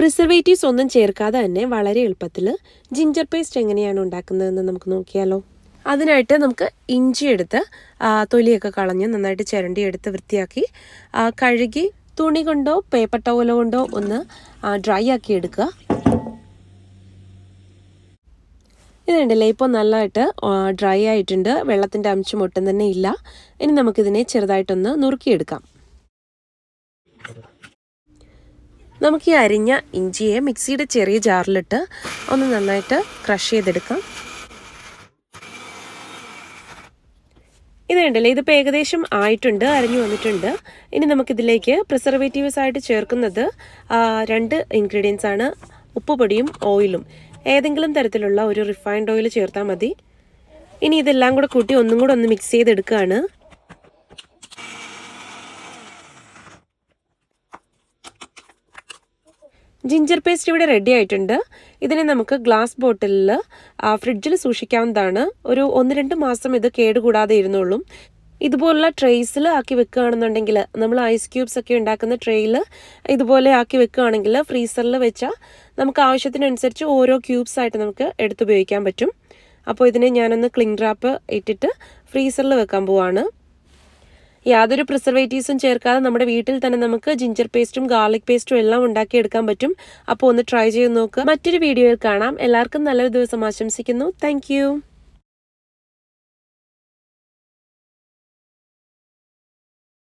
Preservatives ഒന്നും ചേർക്കാതെ തന്നെ വളരെ എളുപ്പത്തിൽ ജിഞ്ചർ പേസ്റ്റ് എങ്ങനെയാണ് ഉണ്ടാക്കുന്നതെന്ന് നമുക്ക് നോക്കിയാലോ. അതിനായിട്ട് നമുക്ക് ഇഞ്ചി എടുത്ത് തൊലിയൊക്കെ കളഞ്ഞ് നന്നായിട്ട് ചിരണ്ടി എടുത്ത് വൃത്തിയാക്കി കഴുകി തുണി കൊണ്ടോ പേപ്പർ ടവലോ കൊണ്ടോ ഒന്ന് ഡ്രൈ ആക്കി എടുക്കുക. ഇതുണ്ടല്ലേ ഇപ്പോൾ നല്ലതായിട്ട് ഡ്രൈ ആയിട്ടുണ്ട് വെള്ളത്തിന്റെ അംശം ഒട്ടും തന്നെ ഇല്ല. ഇനി നമുക്കിതിനെ ചെറുതായിട്ടൊന്ന് നുറുക്കിയെടുക്കാം. നമുക്ക് ഈ അരിഞ്ഞ ഇഞ്ചിയെ മിക്സിയുടെ ചെറിയ ജാറിലിട്ട് ഒന്ന് നന്നായിട്ട് ക്രഷ് ചെയ്തെടുക്കാം. ഇത് കണ്ടല്ലേ? ഇതിപ്പോൾ ഏകദേശം ആയിട്ടുണ്ട് അരിഞ്ഞു വന്നിട്ടുണ്ട്. ഇനി നമുക്കിതിലേക്ക് പ്രിസർവേറ്റീവ്സ് ആയിട്ട് ചേർക്കുന്നത് രണ്ട് ഇൻഗ്രീഡിയൻസ് ആണ്. ഉപ്പുപൊടിയും ഓയിലും ഏതെങ്കിലും തരത്തിലുള്ള ഒരു റിഫൈൻഡ് ഓയിൽ ചേർത്താൽ മതി. ഇനി ഇതെല്ലാം കൂടെ കൂട്ടി ഒന്നും കൂടെ ഒന്ന് മിക്സ് ചെയ്തെടുക്കുകയാണ് ജിഞ്ചർ പേസ്റ്റ് ഇവിടെ റെഡി ആയിട്ടുണ്ട്. ഇതിനെ നമുക്ക് ഗ്ലാസ് ബോട്ടിലിൽ ഫ്രിഡ്ജിൽ സൂക്ഷിക്കാവുന്നതാണ്. ഒരു ഒന്ന് രണ്ട് മാസം ഇത് കേടുകൂടാതെ ഇരുന്നുള്ളൂ ഇതുപോലുള്ള ട്രേസിൽ ആക്കി വെക്കുകയാണെന്നുണ്ടെങ്കിൽ നമ്മൾ ഐസ് ക്യൂബ്സ് ഒക്കെ ഉണ്ടാക്കുന്ന ട്രേയിൽ ഇതുപോലെ ആക്കി വെക്കുകയാണെങ്കിൽ ഫ്രീസറിൽ വെച്ചാൽ നമുക്ക് ആവശ്യത്തിനനുസരിച്ച് ഓരോ ക്യൂബ്സ് ആയിട്ട് നമുക്ക് എടുത്തുപയോഗിക്കാൻ പറ്റും. അപ്പോൾ ഇതിനെ ഞാനൊന്ന് ക്ലിംഗ് റാപ്പ് ഇട്ടിട്ട് ഫ്രീസറിൽ വെക്കാൻ പോവാണ്. യാതൊരു പ്രിസർവേറ്റീവ്സും ചേർക്കാതെ നമ്മുടെ വീട്ടിൽ തന്നെ നമുക്ക് ജിഞ്ചർ പേസ്റ്റും ഗാർലിക് പേസ്റ്റും എല്ലാം ഉണ്ടാക്കിയെടുക്കാൻ പറ്റും. അപ്പോൾ ഒന്ന് ട്രൈ ചെയ്ത് നോക്കുക മറ്റൊരു വീഡിയോയിൽ കാണാം. എല്ലാവർക്കും നല്ലൊരു ദിവസം ആശംസിക്കുന്നു. താങ്ക്